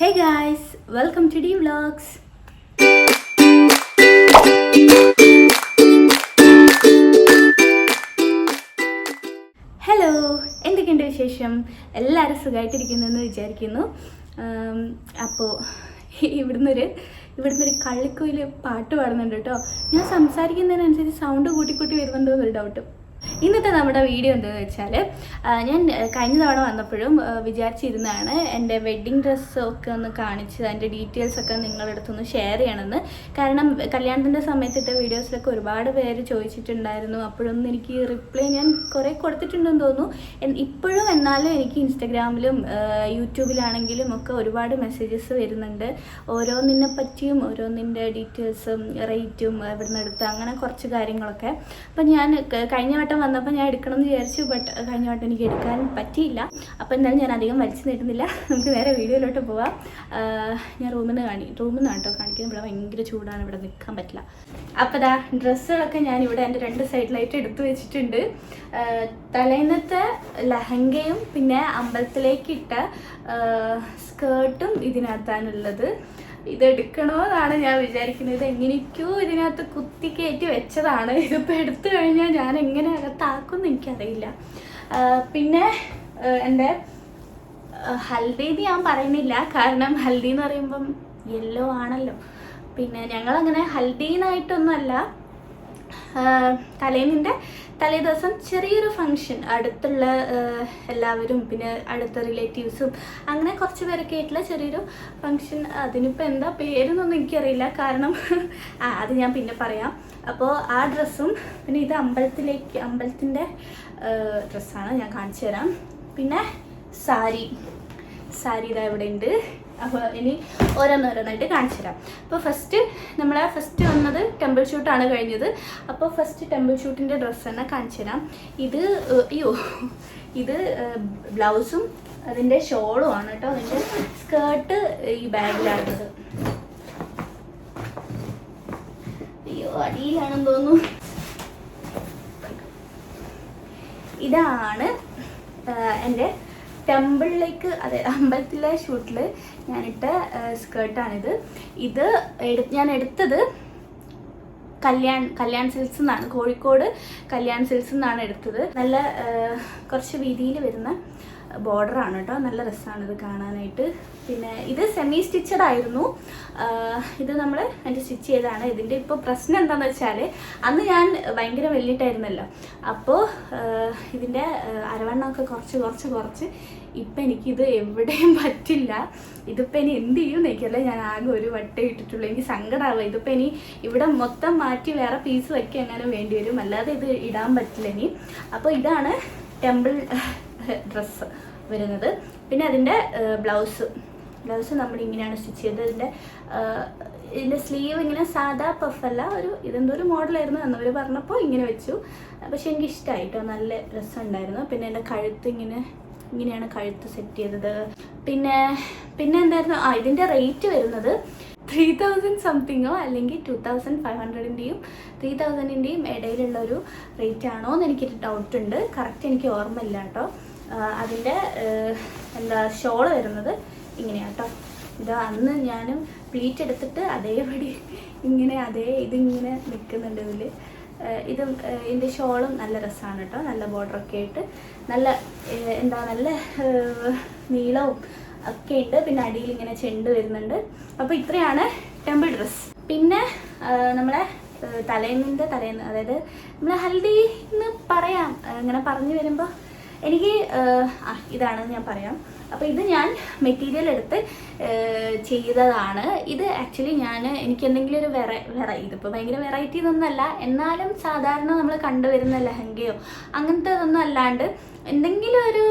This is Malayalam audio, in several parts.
Hey guys, welcome to D Vlogs. Hello എന്തൊക്കെയുണ്ട് വിശേഷം? എല്ലാവരും സുഖമായിട്ടിരിക്കുന്നെന്ന് വിചാരിക്കുന്നു. അപ്പോൾ ഇവിടുന്നൊരു ഇവിടുന്നൊരു കള്ളിക്കുയിൽ പാട്ട് പാടുന്നുണ്ട് കേട്ടോ. ഞാൻ സംസാരിക്കുന്നതിനനുസരിച്ച് സൗണ്ട് കൂട്ടിക്കൂട്ടി കൂട്ടി വരുന്നുണ്ടോ എന്നൊരു ഡൗട്ട് ഇന്നത്തെ നമ്മുടെ വീഡിയോ എന്താണെന്ന് വെച്ചാൽ ഞാൻ കഴിഞ്ഞ തവണ വന്നപ്പോഴും വിചാരിച്ചിരുന്നതാണ് എന്റെ വെഡ്ഡിങ് ഡ്രസ്സ് ഒക്കെ ഒന്ന് കാണിച്ച് അതിന്റെ ഡീറ്റെയിൽസ് ഒക്കെ നിങ്ങളുടെ അടുത്തൊന്ന് ഷെയർ ചെയ്യണമെന്ന്. കാരണം കല്യാണത്തിന്റെ സമയത്തിട്ട വീഡിയോസിലൊക്കെ ഒരുപാട് പേര് ചോദിച്ചിട്ടുണ്ടായിരുന്നു. അപ്പോഴൊന്നും എനിക്ക് റിപ്ലൈ ഞാൻ കുറേ കൊടുത്തിട്ടുണ്ടെന്ന് തോന്നുന്നു. ഇപ്പോഴും എന്നാലും എനിക്ക് ഇൻസ്റ്റഗ്രാമിലും യൂട്യൂബിലാണെങ്കിലും ഒക്കെ ഒരുപാട് മെസ്സേജസ് വരുന്നുണ്ട്. ഓരോന്നിനെ പറ്റിയും ഓരോന്നിന്റെ ഡീറ്റെയിൽസും റേറ്റും എവിടുന്ന് എടുത്ത് അങ്ങനെ കുറച്ച് കാര്യങ്ങളൊക്കെ. അപ്പം ഞാൻ കഴിഞ്ഞ വട്ടം വന്നപ്പോൾ ഞാൻ എടുക്കണം എന്ന് വിചാരിച്ചു ബട്ട് കഴിഞ്ഞ വട്ടം എനിക്ക് എടുക്കാൻ പറ്റിയില്ല. അപ്പോൾ എന്തായാലും ഞാൻ അധികം വലിച്ചു നീട്ടുന്നില്ല. നമുക്ക് വേറെ വീഡിയോയിലോട്ട് പോവാം. ഞാൻ റൂമിൽ നിന്ന് കാണി റൂമിൽ നിന്നാണ് കേട്ടോ കാണിക്കുന്നത്. ഇവിടെ ഭയങ്കര ചൂടാണ് ഇവിടെ നിൽക്കാൻ പറ്റില്ല. അപ്പോൾ ദാ ഡ്രസ്സുകളൊക്കെ ഞാൻ ഇവിടെ എന്റെ രണ്ട് സൈഡിലായിട്ട് എടുത്തു വെച്ചിട്ടുണ്ട്. തലേന്നത്തെ ലഹങ്കയും പിന്നെ അമ്പലത്തിലേക്ക് ഇട്ട സ്കേർട്ടും ഇതിനകത്താണുള്ളത്. ഇത് എടുക്കണമെന്നാണ് ഞാൻ വിചാരിക്കുന്നത്. എങ്ങനെയൊക്കെയോ ഇതിനകത്ത് കുത്തി കയറ്റി വെച്ചതാണ്. ഇതിപ്പോൾ എടുത്തു കഴിഞ്ഞാൽ ഞാൻ എങ്ങനെ അകത്താക്കുമെന്ന് എനിക്കറിയില്ല. പിന്നെ എന്റെ ഹൽദി ഞാൻ പറയുന്നില്ല. കാരണം ഹൽദി എന്ന് പറയുമ്പം യെല്ലോ ആണല്ലോ. പിന്നെ ഞങ്ങളങ്ങനെ ഹൽദീനായിട്ടൊന്നുമല്ല തലേന്നിന്റെ തലേ ദിവസം ചെറിയൊരു ഫങ്ഷൻ അടുത്തുള്ള എല്ലാവരും പിന്നെ അടുത്ത റിലേറ്റീവ്സും അങ്ങനെ കുറച്ച് പേരൊക്കെ ആയിട്ടുള്ള ചെറിയൊരു ഫങ്ഷൻ അതിനിപ്പോൾ എന്താ പേരെന്നൊന്നും എനിക്കറിയില്ല. കാരണം അത് ഞാൻ പിന്നെ പറയാം. അപ്പോൾ ആ ഡ്രസ്സും പിന്നെ ഇത് അമ്പലത്തിലേക്ക് അമ്പലത്തിന്റെ ഡ്രസ്സാണ് ഞാൻ കാണിച്ചു തരാം. പിന്നെ സാരി. സാരി ഇതാ ഇവിടെ ഉണ്ട് അപ്പോൾ ഇനി ഓരോന്നോരോന്നായിട്ട് കാണിച്ചു തരാം. അപ്പോൾ ഫസ്റ്റ് നമ്മൾ ഫസ്റ്റ് വന്നത് ടെമ്പിൾ ഷൂട്ടാണ് കഴിഞ്ഞത്. അപ്പോൾ ഫസ്റ്റ് ടെമ്പിൾ ഷൂട്ടിന്റെ ഡ്രസ്സ് തന്നെ കാണിച്ചു തരാം. ഇത് അയ്യോ ഇത് ബ്ലൗസും അതിന്റെ ഷോളും ആണ് കേട്ടോ. അതിന്റെ സ്കേർട്ട് ഈ ബാഗിലാണുള്ളത് അയ്യോ അടിയിലാണെന്ന് തോന്നുന്നു. ഇതാണ് എന്റെ ടെമ്പിളിലേക്ക് അതെ അമ്പലത്തിലെ ഷൂട്ടിൽ ഞാനിട്ട സ്കേർട്ടാണിത്. ഇത് ഞാൻ എടുത്തത് കല്യാൺ കല്യാൺ സിൽസ് എന്നാണ് കോഴിക്കോട് കല്യാൺ സിൽസ് എന്നാണ് എടുത്തത്. നല്ല കുറച്ച് വീതിയിൽ വരുന്ന ബോർഡറാണ് കേട്ടോ. നല്ല രസമാണ് ഇത് കാണാനായിട്ട്. പിന്നെ ഇത് സെമി സ്റ്റിച്ചഡ് ആയിരുന്നു ഇത് നമ്മൾ എന്റെ സ്റ്റിച്ച് ചെയ്തതാണ്. ഇതിന്റെ ഇപ്പോൾ പ്രശ്നം എന്താണെന്ന് വെച്ചാൽ അന്ന് ഞാൻ ഭയങ്കര വെല്ലിട്ടായിരുന്നല്ലോ. അപ്പോൾ ഇതിന്റെ അരവണ്ണമൊക്കെ കുറച്ച് കുറച്ച് കുറച്ച് ഇപ്പം എനിക്കിത് എവിടെയും പറ്റില്ല. ഇതിപ്പോൾ ഇനി എന്ത് ചെയ്യും എനിക്കല്ല ഞാൻ ആകെ ഒരു വട്ടേ ഇട്ടിട്ടുള്ളൂ. എനിക്ക് സങ്കടമാവുക ഇതിപ്പോൾ ഇനി ഇവിടെ മൊത്തം മാറ്റി വേറെ പീസ് വയ്ക്കുക എങ്ങനെ വേണ്ടി വരും. അല്ലാതെ ഇത് ഇടാൻ പറ്റില്ല ഇനി. അപ്പോൾ ഇതാണ് ടെമ്പിൾ ഡ്രസ്സ് വരുന്നത്. പിന്നെ അതിന്റെ ബ്ലൗസ്. ബ്ലൗസ് നമ്മൾ ഇങ്ങനെയാണ് സ്റ്റിച്ച് ചെയ്തത്. ഇതിന്റെ ഇതിന്റെ സ്ലീവ് ഇങ്ങനെ സാധാ പഫല്ല ഒരു ഇതെന്തോ ഒരു മോഡലായിരുന്നു എന്നവർ പറഞ്ഞപ്പോൾ ഇങ്ങനെ വെച്ചു. പക്ഷെ എനിക്ക് ഇഷ്ടമായിട്ടോ നല്ല രസമുണ്ടായിരുന്നു. പിന്നെ എന്റെ കഴുത്ത് ഇങ്ങനെ ഇങ്ങനെയാണ് കഴുത്ത് സെറ്റ് ചെയ്തത്. പിന്നെ പിന്നെ എന്തായിരുന്നു? ആ ഇതിന്റെ റേറ്റ് വരുന്നത് ത്രീ തൗസൻഡ് സംതിങ്ങോ അല്ലെങ്കിൽ ടു തൗസൻഡ് ഫൈവ് ഹൺഡ്രഡിന്റെയും ത്രീ തൗസൻഡിന്റെയും ഇടയിലുള്ള ഒരു റേറ്റ് ആണോ എന്ന് എനിക്കൊരു ഡൗട്ടുണ്ട് കറക്റ്റ് എനിക്ക് ഓർമ്മയില്ല കേട്ടോ. അതിന്റെ എന്താ ഷോൾ വരുന്നത് ഇങ്ങനെയാണ് കേട്ടോ ഇത് അന്ന് ഞാനും പ്ലീറ്റ് എടുത്തിട്ട് അതേപടി ഇങ്ങനെ അതേ ഇതിങ്ങനെ നിൽക്കുന്നുണ്ട് ഇതിൽ ഇതും ഇതിന്റെ ഷോളും നല്ല രസമാണ് കേട്ടോ നല്ല ബോർഡറൊക്കെ ആയിട്ട്. നല്ല എന്താ നല്ല നീളവും ഒക്കെ ഉണ്ട്. പിന്നെ അടിയിൽ ഇങ്ങനെ ചെണ്ട് വരുന്നുണ്ട്. അപ്പോൾ ഇത്രയാണ് ടെമ്പിൾ ഡ്രസ്സ്. പിന്നെ നമ്മളെ തലേന്നിന്റെ തലേന്ന് അതായത് നമ്മളെ ഹൽദി എന്ന് പറയാം. ഏഹ്, ഇങ്ങനെ പറഞ്ഞു വരുമ്പോൾ എനിക്ക് ഇതാണ് ഞാൻ പറയാം. അപ്പോൾ ഇത് ഞാൻ മെറ്റീരിയൽ എടുത്ത് ചെയ്തതാണ്. ഇത് ആക്ച്വലി ഞാൻ എനിക്ക് എന്തെങ്കിലും ഒരു വെറൈ വെറൈ ഇതിപ്പോൾ ഭയങ്കര വെറൈറ്റി ഇതൊന്നല്ല എന്നാലും സാധാരണ നമ്മൾ കണ്ടുവരുന്ന ലഹങ്കയോ അങ്ങനത്തെ ഇതൊന്നും അല്ലാണ്ട് എന്തെങ്കിലും ഒരു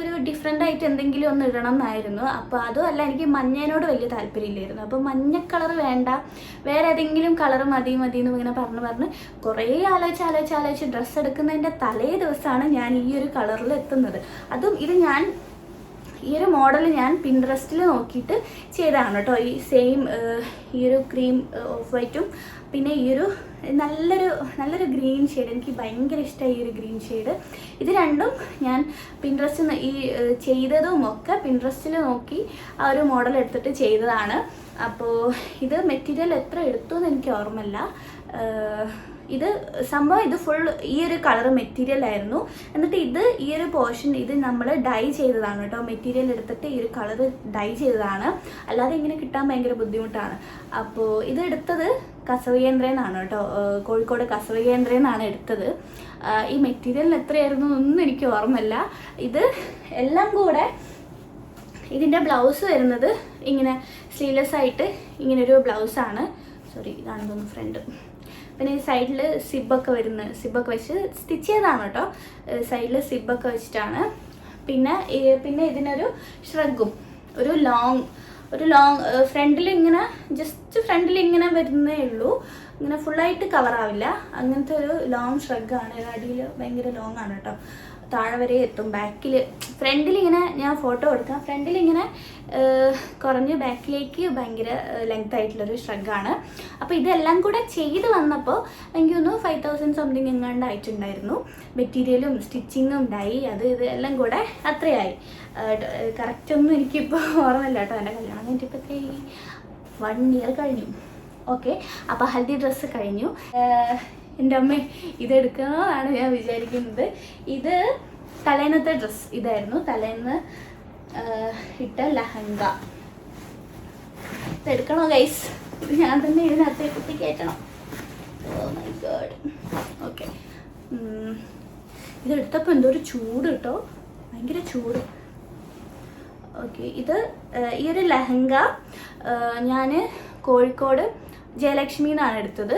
ഒരു ഡിഫറെന്റ് ആയിട്ട് എന്തെങ്കിലും ഒന്ന് ഇടണം എന്നായിരുന്നു. അപ്പോൾ അതും അല്ല എനിക്ക് മഞ്ഞേനോട് വലിയ താല്പര്യമില്ലായിരുന്നു. അപ്പോൾ മഞ്ഞ കളർ വേണ്ട. വേറെ ഏതെങ്കിലും കളർ മതി മതി എന്ന് ഇങ്ങനെ പറഞ്ഞ് പറഞ്ഞ് കുറേ ആലോചിച്ച് ആലോചിച്ച് ആലോചിച്ച് ഡ്രസ്സ് എടുക്കുന്നതിന്റെ തലേ ദിവസമാണ് ഞാൻ ഈ ഒരു കളറിൽ എത്തുന്നത്. അതും ഇത് ഞാൻ ഈ ഒരു മോഡൽ ഞാൻ പിൻട്രസ്റ്റിൽ നോക്കിയിട്ട് ചെയ്തതാണ് കേട്ടോ. ഈ സെയിം ഈ ഒരു ക്രീം ഓഫ് വൈറ്റും പിന്നെ ഈ ഒരു നല്ലൊരു നല്ലൊരു ഗ്രീൻ ഷെയ്ഡ് എനിക്ക് ഭയങ്കര ഇഷ്ടമായി ഈ ഒരു ഗ്രീൻ ഷെയ്ഡ് ഇത് രണ്ടും ഞാൻ പിൻട്രസ്റ്റ് ഈ ചെയ്തതും ഒക്കെ പിൻട്രസ്റ്റിൽ നോക്കി ആ ഒരു മോഡൽ എടുത്തിട്ട് ചെയ്തതാണ്. അപ്പോൾ ഇത് മെറ്റീരിയൽ എത്ര എടുത്തു എന്ന് എനിക്ക് ഓർമ്മയില്ല. ഇത് സംഭവം ഇത് ഫുൾ ഈ ഒരു കളർ മെറ്റീരിയൽ ആയിരുന്നു. എന്നിട്ട് ഇത് ഈ ഒരു പോർഷൻ ഇത് നമ്മൾ ഡൈ ചെയ്തതാണ് കേട്ടോ. മെറ്റീരിയൽ എടുത്തിട്ട് ഈ ഒരു കളർ ഡൈ ചെയ്തതാണ്. അല്ലാതെ ഇങ്ങനെ കിട്ടാൻ ഭയങ്കര ബുദ്ധിമുട്ടാണ്. അപ്പോൾ ഇത് എടുത്തത് കസവകേന്ദ്രന്നാണ് കേട്ടോ. കോഴിക്കോട് കസവകേന്ദ്രന്നാണ് എടുത്തത്. ഈ മെറ്റീരിയലിന് എത്രയായിരുന്നു ഒന്നും എനിക്ക് ഓർമ്മല്ല ഇത് എല്ലാം കൂടെ ഇതിന്റെ ബ്ലൗസ് വരുന്നത് ഇങ്ങനെ സ്ലീവ്ലെസ് ആയിട്ട് ഇങ്ങനൊരു ബ്ലൗസാണ് സോറി ഇതാണ് തോന്നുന്നു ഫ്രണ്ട് പിന്നെ ഈ സൈഡിൽ സിബൊക്കെ വരുന്ന സിബൊക്കെ വെച്ച് സ്റ്റിച്ച് ചെയ്തതാണ് കേട്ടോ. സൈഡിൽ സിബൊക്കെ വെച്ചിട്ടാണ്. പിന്നെ പിന്നെ ഇതിനൊരു ഷ്രഗും ഒരു ലോങ് ഒരു ലോങ് ഫ്രണ്ടിൽ ഇങ്ങനെ ജസ്റ്റ് ഫ്രണ്ടിൽ ഇങ്ങനെ വരുന്നേ ഉള്ളൂ. ഇങ്ങനെ ഫുള്ളായിട്ട് കവറാവില്ല അങ്ങനത്തെ ഒരു ലോങ് ഷ്രഗാണ് അടിയിൽ ഭയങ്കര ലോങ് ആണ് കേട്ടോ. താഴെ വരെ എത്തും. ബാക്കിൽ ഫ്രണ്ടിൽ ഇങ്ങനെ ഞാൻ ഫോട്ടോ എടുക്കാം ഫ്രണ്ടിൽ ഇങ്ങനെ കുറഞ്ഞ് ബാക്കിലേക്ക് ഭയങ്കര ലെങ്ത് ആയിട്ടുള്ളൊരു ഷ്രഗാണ് അപ്പോൾ ഇതെല്ലാം കൂടെ ചെയ്ത് വന്നപ്പോൾ എനിക്ക് തോന്നുന്നു ഫൈവ് തൗസൻഡ് സംതിങ് എങ്ങാണ്ട് ആയിട്ടുണ്ടായിരുന്നു. മെറ്റീരിയലും സ്റ്റിച്ചിങ്ങും ഡൈ അത് ഇതെല്ലാം കൂടെ അത്രയായി. കറക്റ്റൊന്നും എനിക്കിപ്പോൾ ഓർമ്മയില്ല കേട്ടോ എന്റെ കല്യാണം കഴിഞ്ഞിട്ട് ഇപ്പോൾ വൺ ഇയർ കഴിഞ്ഞു. ഓക്കെ അപ്പോൾ ഹൽദി ഡ്രസ്സ് കഴിഞ്ഞു. എന്റെ അമ്മ ഇതെടുക്കണമെന്നാണ് ഞാൻ വിചാരിക്കുന്നത്. ഇത് തലേന്നത്തെ ഡ്രസ്സ് ഇതായിരുന്നു. തലേന്ന് ഇട്ട ലഹങ്ക. ഇതെടുക്കണോ ഗൈസ് ഞാൻ തന്നെ ഇതിനകത്ത് കുത്തി കയറ്റണം. ഓ മൈ ഗോഡ് ഓക്കെ ഇതെടുത്തപ്പോൾ എന്തോ ഒരു ചൂട് കേട്ടോ ഭയങ്കര ചൂട്. ഓക്കെ ഇത് ഈ ഒരു ലഹങ്ക ഞാൻ കോഴിക്കോട് ജയലക്ഷ്മി എന്നാണ് എടുത്തത്.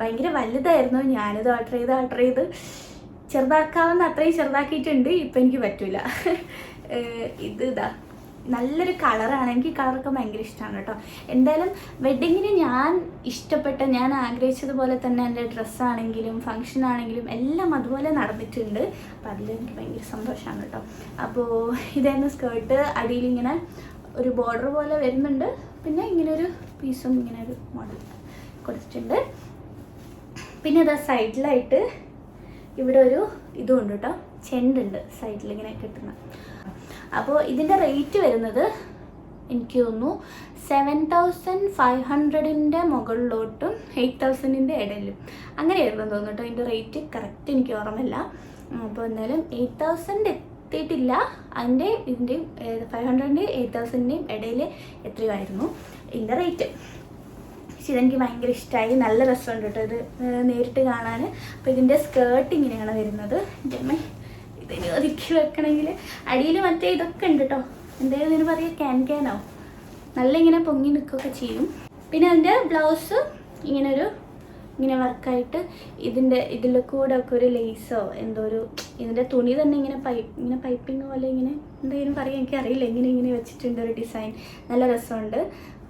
ഭയങ്കര വലുതായിരുന്നു. ഞാനത് ഓർഡർ ചെയ്ത് ഓർഡർ ചെയ്ത് ചെറുതാക്കാവുന്ന അത്രയും ചെറുതാക്കിയിട്ടുണ്ട്. ഇപ്പം എനിക്ക് പറ്റൂല. ഇത് ഇതാ. നല്ലൊരു കളറാണ് എനിക്ക് കളറൊക്കെ ഭയങ്കര ഇഷ്ടമാണ് കേട്ടോ. എന്തായാലും വെഡ്ഡിങ്ങിന് ഞാൻ ഇഷ്ടപ്പെട്ട ഞാൻ ആഗ്രഹിച്ചതുപോലെ തന്നെ എന്റെ ഡ്രസ്സാണെങ്കിലും ഫങ്ഷൻ ആണെങ്കിലും എല്ലാം അതുപോലെ നടന്നിട്ടുണ്ട്. അപ്പോൾ അതിൽ എനിക്ക് ഭയങ്കര സന്തോഷമാണ് കേട്ടോ. അപ്പോൾ ഇതായിരുന്നു സ്കേർട്ട് അടിയിൽ ഇങ്ങനെ ഒരു ബോർഡർ പോലെ വരുന്നുണ്ട്. പിന്നെ ഇങ്ങനെ ഒരു പീസും ഇങ്ങനെ ഒരു മോഡൽ കൊടുത്തിട്ടുണ്ട്. പിന്നെ ഇതാ സൈഡിലായിട്ട് ഇവിടെ ഒരു ഇതും ഉണ്ട് കേട്ടോ. ചെണ്ടുണ്ട് സൈഡിൽ ഇങ്ങനെ കിട്ടുന്ന. അപ്പോൾ ഇതിന്റെ റേറ്റ് വരുന്നത് എനിക്ക് തോന്നുന്നു സെവൻ തൗസൻഡ് ഫൈവ് ഹൺഡ്രഡിന്റെ മുകളിലോട്ടും എയ്റ്റ് തൗസൻഡിന്റെ ഇടയിലും. അങ്ങനെയായിരുന്നു തോന്നുന്നു കേട്ടോ ഇതിന്റെ റേറ്റ് കറക്റ്റ് എനിക്ക് ഓർമ്മയില്ല. അപ്പോൾ എന്തായാലും എയ്റ്റ് തൗസൻഡ് എത്തിയിട്ടില്ല. അതിന്റെ ഇതിന്റെയും ഫൈവ് ഹൺഡ്രഡിന്റെയും എയ്റ്റ് തൗസൻഡിന്റെയും ഇടയിൽ എത്രയോ ആയിരുന്നു. ഇതിന്റെ റേറ്റ് പക്ഷെ ഇതെനിക്ക് ഭയങ്കര ഇഷ്ടമായി നല്ല രസമുണ്ട് കേട്ടോ ഇത്. നേരിട്ട് കാണാൻ അപ്പോൾ ഇതിന്റെ സ്കേർട്ട് ഇങ്ങനെയാണ് വരുന്നത്. എന്റെ ഇതിന് ഒതുക്കി വെക്കണമെങ്കിൽ അടിയിൽ മറ്റേ ഇതൊക്കെ ഉണ്ട് കേട്ടോ. എന്തായാലും ഇതിന് പറയുക ക്യാൻ ക്യാനോ നല്ല ഇങ്ങനെ പൊങ്ങി നിൽക്കുകയൊക്കെ ചെയ്യും. പിന്നെ അതിന്റെ ബ്ലൗസ് ഇങ്ങനെ ഒരു ഇങ്ങനെ വർക്കായിട്ട് ഇതിന്റെ ഇതിൽ കൂടെ ഒക്കെ ഒരു ലേസോ എന്തോ ഒരു ഇതിന്റെ തുണി തന്നെ ഇങ്ങനെ പൈപ്പ് ഇങ്ങനെ പൈപ്പിംഗ് പോലെ ഇങ്ങനെ എന്തെങ്കിലും പറയാൻ എനിക്കറിയില്ല. ഇങ്ങനെ ഇങ്ങനെ വെച്ചിട്ടുണ്ട് ഒരു ഡിസൈൻ നല്ല രസമുണ്ട്.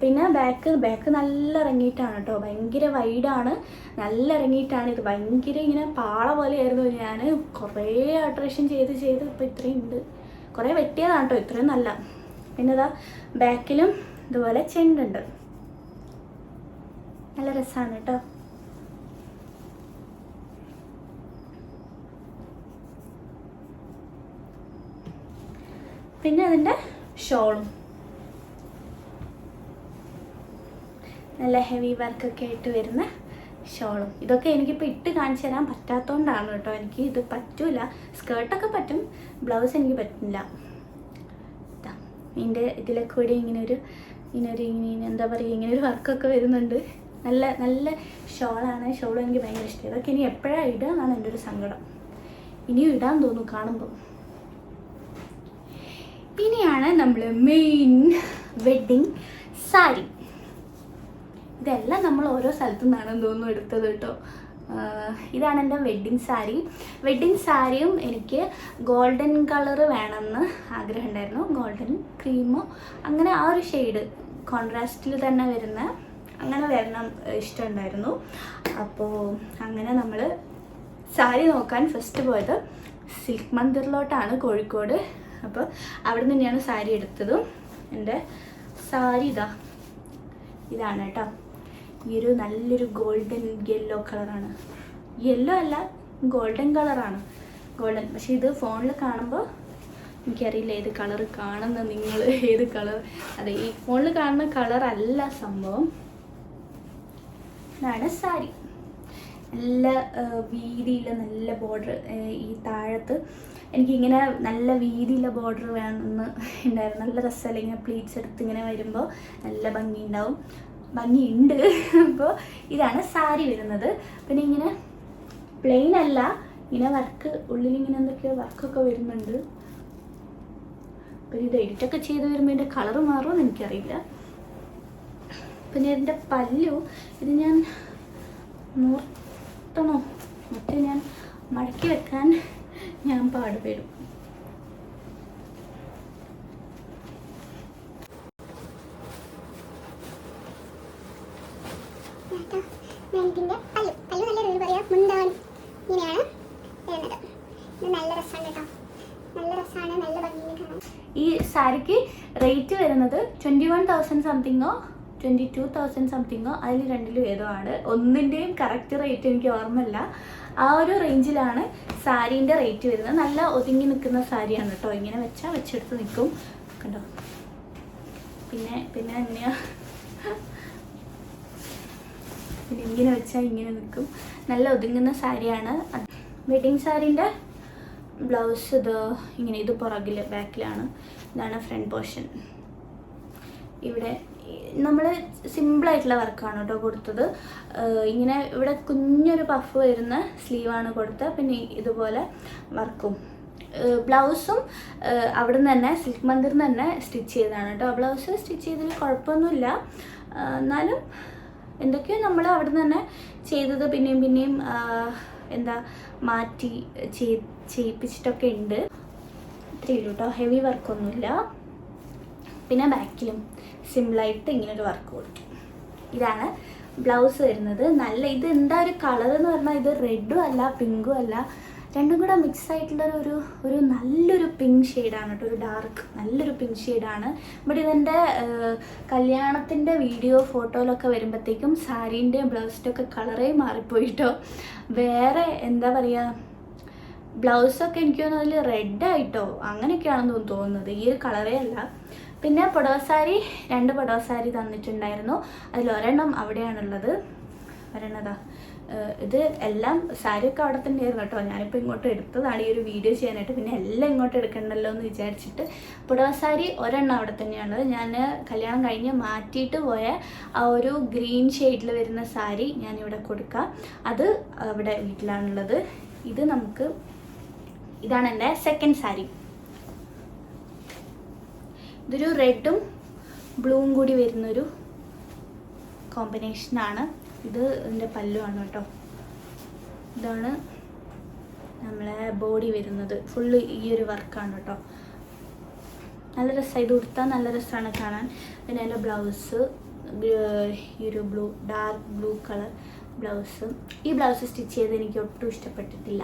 പിന്നെ ബാക്ക് ബാക്ക് നല്ല ഇറങ്ങിയിട്ടാണ് കേട്ടോ. ഭയങ്കര വൈഡാണ്. നല്ല ഇറങ്ങിയിട്ടാണ് ഇത്. ഭയങ്കര ഇങ്ങനെ പാള പോലെയായിരുന്നു ഞാൻ കുറേ ആൾട്രേഷൻ ചെയ്ത് ചെയ്ത് ഇപ്പോൾ ഇത്രയും ഉണ്ട്. കുറേ വെട്ടിയതാണ് കേട്ടോ. ഇത്രയും നല്ല. പിന്നെ ഇതാ ബാക്കിലും ഇതുപോലെ ചെണ്ടുണ്ട്. നല്ല രസമാണ് കേട്ടോ. പിന്നെ അതിന്റെ ഷോളും. നല്ല ഹെവി വർക്കൊക്കെ ആയിട്ട് വരുന്ന ഷോളും. ഇതൊക്കെ എനിക്കിപ്പോൾ ഇട്ട് കാണിച്ചു തരാൻ പറ്റാത്തതുകൊണ്ടാണ് കേട്ടോ. എനിക്ക് ഇത് പറ്റൂല. സ്കേർട്ടൊക്കെ പറ്റും. ബ്ലൗസ് എനിക്ക് പറ്റില്ല. ഇതാ ഇതിന്റെ ഇതിലെ കൂടി ഇങ്ങനെ ഒരു ഇങ്ങനെ ഒരു ഇങ്ങനെ എന്താ പറയുക ഇങ്ങനെ ഒരു വർക്കൊക്കെ വരുന്നുണ്ട്. നല്ല നല്ല ഷോളാണ്. ഷോൾ എനിക്ക് ഭയങ്കര ഇഷ്ടം. ഇതൊക്കെ ഇനി എപ്പോഴാണ് ഇടുക എന്നാണ് എന്റെ ഒരു സങ്കടം. ഇനിയും ഇടാൻ തോന്നും കാണുമ്പോൾ ഇനിയാണ് നമ്മൾ മെയിൻ വെഡ്ഡിങ് സാരി ഇതെല്ലാം നമ്മൾ ഓരോ സ്ഥലത്തു നിന്നാണെന്ന് തോന്നുന്നു എടുത്തത് കേട്ടോ. ഇതാണ് എന്റെ വെഡ്ഡിങ് സാരി വെഡ്ഡിങ് സാരിയും എനിക്ക് ഗോൾഡൻ കളർ വേണമെന്ന് ആഗ്രഹം ഉണ്ടായിരുന്നു ഗോൾഡൻ ക്രീമോ അങ്ങനെ ആ ഒരു ഷെയ്ഡ് കോൺട്രാസ്റ്റിൽ തന്നെ വരുന്ന അങ്ങനെ വരണം ഇഷ്ടമുണ്ടായിരുന്നു. അപ്പോൾ അങ്ങനെ നമ്മൾ സാരി നോക്കാൻ ഫസ്റ്റ് പോയത് സിൽക്ക് മന്ദിറിലോട്ടാണ് കോഴിക്കോട്. അപ്പോൾ അവിടെ നിന്ന് തന്നെയാണ് സാരി എടുത്തതും. എന്റെ സാരി ഇതാ. ഇതാണ് കേട്ടോ. ഈ ഒരു നല്ലൊരു ഗോൾഡൻ യെല്ലോ കളറാണ് യെല്ലോ അല്ല ഗോൾഡൻ കളറാണ് ഗോൾഡൻ പക്ഷേ ഇത് ഫോണിൽ കാണുമ്പോൾ എനിക്കറിയില്ല ഏത് കളർ കാണുന്ന നിങ്ങൾ ഏത് കളർ അതെ ഈ ഫോണിൽ കാണുന്ന കളറല്ല സംഭവം. ഇതാണ് സാരി. നല്ല ആ, വീതിയുള്ള നല്ല ബോർഡർ ഈ താഴത്ത് എനിക്കിങ്ങനെ നല്ല വീതിയുള്ള ബോർഡർ വേണമെന്ന് ഉണ്ടായിരുന്നു. നല്ല രസമല്ല ഇങ്ങനെ പ്ലീറ്റ്സ് എടുത്ത് ഇങ്ങനെ വരുമ്പോൾ നല്ല ഭംഗി ഉണ്ടാവും ഭംഗിയുണ്ട്. അപ്പോൾ ഇതാണ് സാരി വരുന്നത്. പിന്നെ ഇങ്ങനെ പ്ലെയിൻ അല്ല. ഇങ്ങനെ വർക്ക് ഉള്ളിൽ ഇങ്ങനെ എന്തൊക്കെയോ വർക്കൊക്കെ വരുന്നുണ്ട്. പിന്നെ ഇത് എഡിറ്റൊക്കെ ചെയ്ത് വരുമ്പോൾ ഇതിന്റെ കളർ മാറുമെന്ന് എനിക്കറിയില്ല. പിന്നെ ഇതിന്റെ പല്ലു ഇത് ഞാൻ നൂർത്തണോ? മറ്റേ ഞാൻ മടക്കി വെക്കാൻ ഞാൻ പാടുപെടും. ഇതിന്റെ പല്ലു പല്ലു നല്ല രീതിയിൽ പറയാം. മുണ്ടാണ്. ഇങ്ങനെയാണ് വരുന്നത് നല്ല രസമാണ് കേട്ടോ. നല്ല നല്ല ഈ സാരിക്ക് റേറ്റ് വരുന്നത് ട്വന്റി വൺ തൗസൻഡ് സംതിങ്ങോ ട്വന്റി ടു തൗസൻഡ് സംതിങ്ങോ അതിൽ രണ്ടിലും ഏതോ ആണ്. ഒന്നിന്റെയും കറക്റ്റ് റേറ്റ് എനിക്ക് ഓർമ്മയില്ല. ആ ഒരു റേഞ്ചിലാണ് സാരീന്റെ റേറ്റ് വരുന്നത്. നല്ല ഒതുങ്ങി നിൽക്കുന്ന സാരിയാണ് കേട്ടോ. ഇങ്ങനെ വെച്ചാൽ വെച്ചെടുത്ത് നിൽക്കും. കണ്ടോ? പിന്നെ പിന്നെ തന്നെയാ പിന്നെ ഇങ്ങനെ വെച്ചാൽ ഇങ്ങനെ നിൽക്കും നല്ല ഒതുങ്ങുന്ന സാരിയാണ്. വെഡിങ് സാരീന്റെ ബ്ലൗസ് ഇത് ഇങ്ങനെ ഇത് പുറകിൽ ബാക്കിലാണ്. ഇതാണ് ഫ്രണ്ട് പോർഷൻ. ഇവിടെ നമ്മൾ സിമ്പിളായിട്ടുള്ള വർക്കാണ് കേട്ടോ കൊടുത്തത്. ഇങ്ങനെ ഇവിടെ കുഞ്ഞൊരു പഫ് വരുന്ന സ്ലീവാണ് കൊടുത്തത് പിന്നെ ഇതുപോലെ വർക്കും. ബ്ലൗസും അവിടെ നിന്ന് തന്നെ സിൽക്ക് മന്ദിറിൽ നിന്ന് തന്നെ സ്റ്റിച്ച് ചെയ്തതാണ് കേട്ടോ. ബ്ലൗസ് സ്റ്റിച്ച് ചെയ്തതിൽ കുഴപ്പമൊന്നുമില്ല. എന്നാലും എന്തൊക്കെയോ നമ്മൾ അവിടെ തന്നെ ചെയ്തത്. പിന്നെയും പിന്നെയും എന്താ മാറ്റി ചെയ്- ചെയ്യിപ്പിച്ചിട്ടൊക്കെ ഉണ്ട്. ഇത്രയേ ഉള്ളൂ കേട്ടോ ഹെവി വർക്കൊന്നുമില്ല പിന്നെ ബാക്കിലും സിമ്പിളായിട്ട് ഇങ്ങനൊരു വർക്ക് കൊടുക്കും ഇതാണ് ബ്ലൗസ് വരുന്നത്. നല്ല ഇത് എന്താ ഒരു കളർ എന്ന് പറഞ്ഞാൽ ഇത് റെഡും അല്ല പിങ്കും അല്ല. രണ്ടും കൂടെ മിക്സ് ആയിട്ടുള്ള ഒരു ഒരു നല്ലൊരു പിങ്ക് ഷെയ്ഡാണ് കേട്ടോ ഒരു ഡാർക്ക് നല്ലൊരു പിങ്ക് ഷെയ്ഡാണ് ബട്ട് ഇതെന്റെ കല്യാണത്തിന്റെ വീഡിയോ ഫോട്ടോയിലൊക്കെ വരുമ്പോഴത്തേക്കും സാരീന്റെയും ബ്ലൗസിന്റെ ഒക്കെ കളറേ മാറിപ്പോയിട്ടോ. വേറെ എന്താ പറയുക ബ്ലൗസൊക്കെ എനിക്ക് തോന്നുന്നു അതിൽ റെഡ് ആയിട്ടോ അങ്ങനെയൊക്കെയാണെന്ന് തോന്നുന്നത്. ഈ ഒരു കളറേ അല്ല. പിന്നെ പൊടവസാരി രണ്ട് പൊടവസാരി തന്നിട്ടുണ്ടായിരുന്നു. അതിൽ ഒരെണ്ണം അവിടെയാണുള്ളത് ഒരെണ്ണതാ ഇത് എല്ലാം സാരിയൊക്കെ അവിടെ തന്നെയായിരുന്നു കേട്ടോ. ഞാനിപ്പോൾ ഇങ്ങോട്ട് എടുത്തതാണ് ഈ ഒരു വീഡിയോ ചെയ്യാനായിട്ട്. പിന്നെ എല്ലാം ഇങ്ങോട്ട് എടുക്കണ്ടല്ലോ എന്ന് വിചാരിച്ചിട്ട് പുടവ സാരി ഒരെണ്ണം അവിടെ തന്നെയാണ്. ഞാൻ കല്യാണം കഴിഞ്ഞ് മാറ്റിയിട്ട് പോയ ആ ഒരു ഗ്രീൻ ഷെയ്ഡിൽ വരുന്ന സാരി ഞാനിവിടെ കൊടുക്കാം. അത് അവിടെ വീട്ടിലാണുള്ളത്. ഇത് നമുക്ക് ഇതാണ് എന്റെ സെക്കൻഡ് സാരി. ഇതൊരു റെഡും ബ്ലൂവും കൂടി വരുന്നൊരു കോമ്പിനേഷനാണ് ഇത് ഇതിന്റെ പല്ലുമാണ് കേട്ടോ. ഇതാണ് നമ്മളെ ബോഡി വരുന്നത്. ഫുള്ള് ഈ ഒരു വർക്കാണ് കേട്ടോ. നല്ല രസമാണ് ഇത് ഉടുത്താൽ നല്ല രസമാണ് കാണാൻ. പിന്നെ എന്റെ ബ്ലൗസ് ഈ ഒരു blue dark blue colour blouse ഈ ബ്ലൗസ് സ്റ്റിച്ച് ചെയ്ത് എനിക്ക് ഒട്ടും ഇഷ്ടപ്പെട്ടിട്ടില്ല.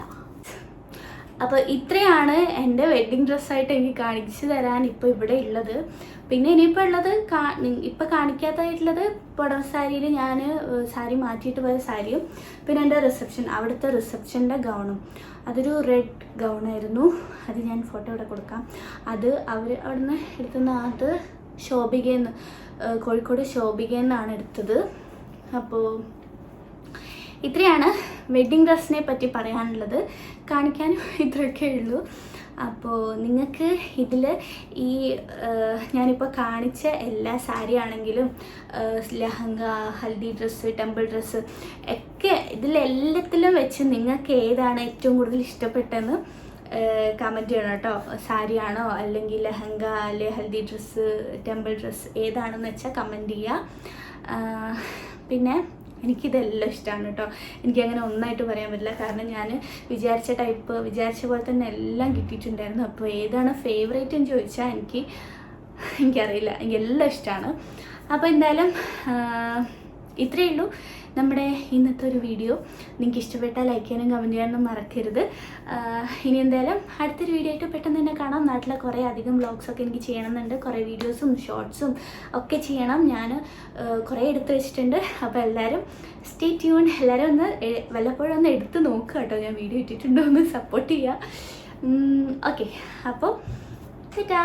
അപ്പോൾ ഇത്രയാണ് എന്റെ വെഡ്ഡിങ് ഡ്രസ്സായിട്ട് എനിക്ക് കാണിച്ചു തരാൻ ഇപ്പോൾ ഇവിടെ ഉള്ളത്. പിന്നെ ഇനിയിപ്പോൾ ഉള്ളത് കാ കാണിക്കാത്തായിട്ടുള്ളത് കാണിക്കാത്തതായിട്ടുള്ളത് പുടവ സാരിയിൽ ഞാൻ സാരി മാറ്റിയിട്ട് പോയ സാരിയും പിന്നെ എന്റെ റിസപ്ഷൻ അവിടുത്തെ റിസപ്ഷന്റെ ഗൗണും. അതൊരു റെഡ് ഗൗണായിരുന്നു അത് ഞാൻ ഫോട്ടോ ഇവിടെ കൊടുക്കാം. അത് അവർ അവിടുന്ന് എടുക്കുന്ന അത് ശോഭികയെന്ന് കോഴിക്കോട് ശോഭികയെന്നാണ് എടുത്തത്. അപ്പോൾ ഇത്രയാണ് വെഡ്ഡിങ് ഡ്രസ്സിനെ പറ്റി പറയാനുള്ളത്. കാണിക്കാനും ഇത്രയൊക്കെ ഉള്ളൂ. അപ്പോൾ നിങ്ങൾക്ക് ഇതിൽ ഈ ഞാനിപ്പോൾ കാണിച്ച എല്ലാ സാരി ആണെങ്കിലും lehenga haldi dress temple dress ഒക്കെ ഇതിലെല്ലാത്തിലും വെച്ച് നിങ്ങൾക്ക് ഏതാണ് ഏറ്റവും കൂടുതൽ ഇഷ്ടപ്പെട്ടെന്ന് കമന്റ് ചെയ്യണം കേട്ടോ. സാരിയാണോ അല്ലെങ്കിൽ ലഹങ്ക അല്ലെ ഹൽദി ഡ്രസ്സ് ടെമ്പിൾ ഡ്രസ്സ് ഏതാണെന്ന് വെച്ചാൽ കമന്റ് ചെയ്യുക പിന്നെ എനിക്കിതെല്ലാം ഇഷ്ടമാണ് കേട്ടോ എനിക്കങ്ങനെ ഒന്നായിട്ട് പറയാൻ പറ്റില്ല. കാരണം ഞാൻ വിചാരിച്ച ടൈപ്പ് വിചാരിച്ച പോലെ തന്നെ എല്ലാം കിട്ടിയിട്ടുണ്ടായിരുന്നു. അപ്പോൾ ഏതാണ് ഫേവറേറ്റ് എന്ന് ചോദിച്ചാൽ എനിക്ക് എനിക്കറിയില്ല. എനിക്ക് എല്ലാം ഇഷ്ടമാണ് അപ്പോൾ എന്തായാലും ഇത്രയേ ഉള്ളൂ. നമ്മുടെ ഇന്നത്തെ ഒരു വീഡിയോ. നിങ്ങൾക്ക് ഇഷ്ടപ്പെട്ടാൽ ലൈക്ക് ചെയ്യാനും കമന്റ് ചെയ്യാനും മറക്കരുത്. ഇനി എന്തായാലും അടുത്തൊരു വീഡിയോ ആയിട്ട് പെട്ടെന്ന് തന്നെ കാണാം. നാട്ടിലെ കുറേ അധികം വ്ളോഗ്സൊക്കെ എനിക്ക് ചെയ്യണമെന്നുണ്ട്. കുറേ വീഡിയോസും ഷോർട്സും ഒക്കെ ചെയ്യണം. ഞാൻ കുറേ എടുത്ത് വെച്ചിട്ടുണ്ട്. അപ്പോൾ എല്ലാവരും സ്റ്റേ ട്യൂൺ എല്ലാവരും ഒന്ന് വല്ലപ്പോഴും ഒന്ന് എടുത്ത് നോക്കുക കേട്ടോ. ഞാൻ വീഡിയോ ഇട്ടിട്ടുണ്ടോ ഒന്ന് സപ്പോർട്ട് ചെയ്യുക ഓക്കെ അപ്പോൾ തെറ്റാ